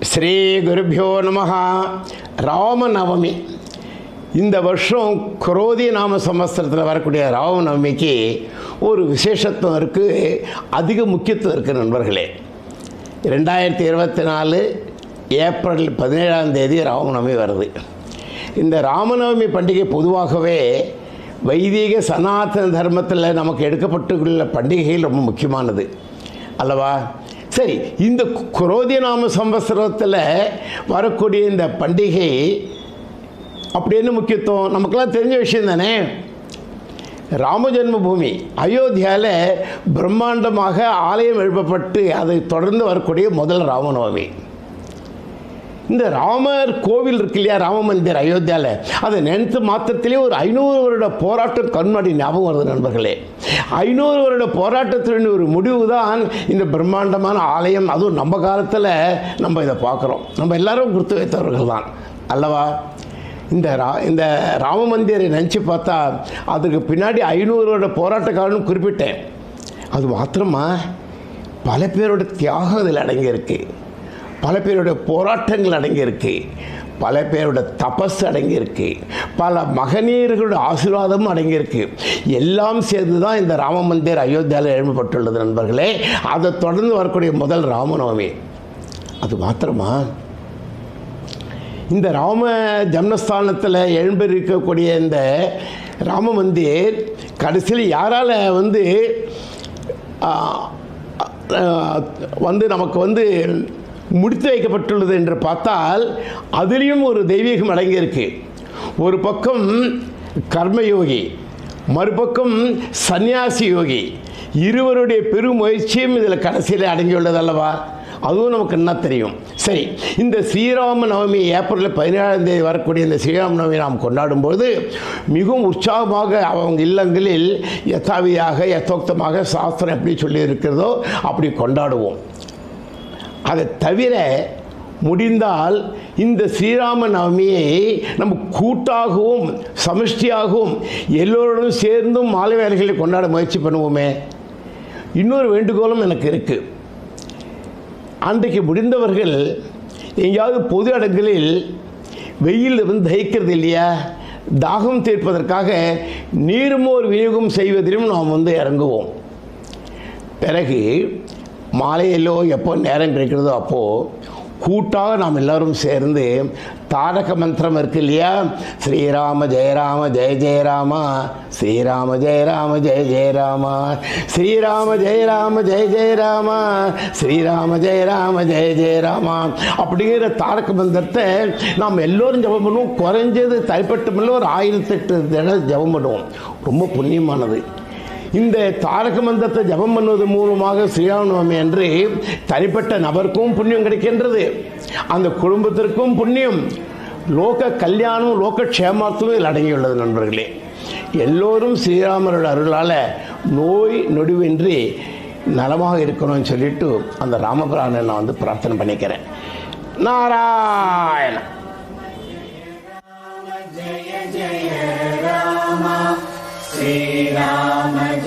ஸ்ரீ குருபியோ நமகா ராமநவமி. இந்த வருஷம் குரோதி நாம சமஸ்திரத்தில் வரக்கூடிய ராமநவமிக்கு ஒரு விசேஷத்துவம் இருக்குது அதிக முக்கியத்துவம் இருக்குது நண்பர்களே. ரெண்டாயிரத்தி இருபத்தி நாலு ஏப்ரல் பதினேழாம் தேதி ராமநவமி வருது. இந்த ராமநவமி பண்டிகை பொதுவாகவே வைதீக சனாதன தர்மத்தில் நமக்கு எடுக்கப்பட்டுள்ள பண்டிகைகள் ரொம்ப முக்கியமானது. அல்லவா? சரி இந்த குரோதி நாம சம்வத்சரத்தில் வரக்கூடிய இந்த பண்டிகை அப்படின்னு முக்கியத்துவம்? நமக்கெல்லாம் தெரிஞ்ச விஷயம் தானே? ராம ஜென்மபூமி அயோத்தியாவில் பிரம்மாண்டமாக ஆலயம் எழுப்பப்பட்டு அதை தொடர்ந்து வரக்கூடிய முதல் ராமநவமி இந்த ராமர் கோவில் இருக்கு இல்லையா ராம மந்திர் அயோத்தியாவில் அதை நினைத்த மாத்திரத்திலே ஒரு ஐநூறு வருட போராட்டம் கண்மாடி ஞாபகம் வருது நண்பர்களே. ஐநூறு வருட போராட்டத்தினுடைய ஒரு முடிவு தான் இந்த பிரம்மாண்டமான ஆலயம். அதுவும் நம்ம காலத்தில் நம்ம இதை பார்க்குறோம். நம்ம எல்லாரும் கொடுத்து வைத்தவர்கள் தான். அல்லவா? இந்த ரா இந்த ராம மந்திரை நினச்சி பார்த்தா அதுக்கு பின்னாடி ஐநூறு வருட போராட்ட காலம்னு குறிப்பிட்டேன். அது மாத்திரமா? பல பேரோட தியாகம் இதில் அடங்கியிருக்கு. பல பேருடைய போராட்டங்கள் அடங்கியிருக்கு. பல பேரோட தபஸ் அடங்கியிருக்கு. பல மகனீயர்களோட ஆசீர்வாதமும் அடங்கியிருக்கு. எல்லாம் சேர்ந்து தான் இந்த ராம மந்திர் அயோத்தியாவில் எழுப்பப்பட்டுள்ளது நண்பர்களே. அதை தொடர்ந்து வரக்கூடிய முதல் ராமநவமி. அது மாத்திரமா? இந்த ராம ஜன்மஸ்தானத்தில் எழும்பிருக்கக்கூடிய இந்த ராம மந்திர் கடைசியில் யாரால் வந்து வந்து நமக்கு வந்து முடித்து வைக்கப்பட்டுள்ளது என்று பார்த்தால் அதிலையும் ஒரு தெய்வீகம் அடங்கியிருக்கு. ஒரு பக்கம் கர்மயோகி மறுபக்கம் சந்நியாசி யோகி. இருவருடைய பெருமுயற்சியும் இதில் கடைசியில் அடங்கியுள்ளது அல்லவா? அதுவும் நமக்கு என்ன தெரியும். சரி இந்த ஸ்ரீராம நவமி ஏப்ரல் பதினேழாம் தேதி வரக்கூடிய இந்த ஸ்ரீராம நவமி நாம் கொண்டாடும்போது மிகவும் உற்சாகமாக அவங்க இல்லங்களில் யதாவியாக யதோக்தமாக சாஸ்திரம் எப்படி சொல்லி இருக்கிறதோ அப்படி கொண்டாடுவோம். அதை தவிர முடிந்தால் இந்த ஸ்ரீராம நவமியை நம்ம கூட்டாகவும் சமஷ்டியாகவும் எல்லோருடனும் சேர்ந்தும் மாலை வேலைகளை கொண்டாட முயற்சி பண்ணுவோமே. இன்னொரு வேண்டுகோளும் எனக்கு இருக்குது அன்றைக்கு முடிந்தவர்கள் எங்கேயாவது பொது இடங்களில் வெயில் இருந்து தகிக்கிறது இல்லையா? தாகம் தீர்ப்பதற்காக நீர்மோர் விநியோகம் செய்வதிலும் நாம் வந்து இறங்குவோம். பிறகு மாலையிலோ எப்போ நேரம் கிடைக்கிறதோ அப்போது கூட்டாக நாம் எல்லோரும் சேர்ந்து தாரக மந்திரம் இருக்கு இல்லையா? ஸ்ரீராம ஜெயராம ஜெய ஜெயராமா ஸ்ரீராம ஜெயராம ஜெய ஜெயராமா ஸ்ரீராம ஜெயராம ஜெய ஜெயராமா ஸ்ரீராம ஜெயராம ஜெய ஜெயராமா அப்படிங்கிற தாரக மந்திரத்தை நாம் எல்லோரும் ஜெபம் பண்ணுவோம். குறைஞ்சது தனிப்பட்டமில்ல ஒரு ஆயிரத்தெட்டு தடவை ஜெபம் பண்ணுவோம். ரொம்ப புண்ணியமானது. இந்த தாரக மந்தத்தை ஜபம் பண்ணுவது மூலமாக ஸ்ரீராமநவமி என்று தனிப்பட்ட நபருக்கும் புண்ணியம் கிடைக்கின்றது. அந்த குடும்பத்திற்கும் புண்ணியம். லோக கல்யாணம் லோக க்ஷேமார்த்தமும் இதில் அடங்கியுள்ளது நண்பர்களே. எல்லோரும் ஸ்ரீராமரோட அருளால் நோய் நொடிவின்றி நலமாக இருக்கணும்னு சொல்லிட்டு அந்த ராமபிரானை நான் வந்து பிரார்த்தனை பண்ணிக்கிறேன். நாராயணம் ஜய ஜய ராமா. ஸ்ரீ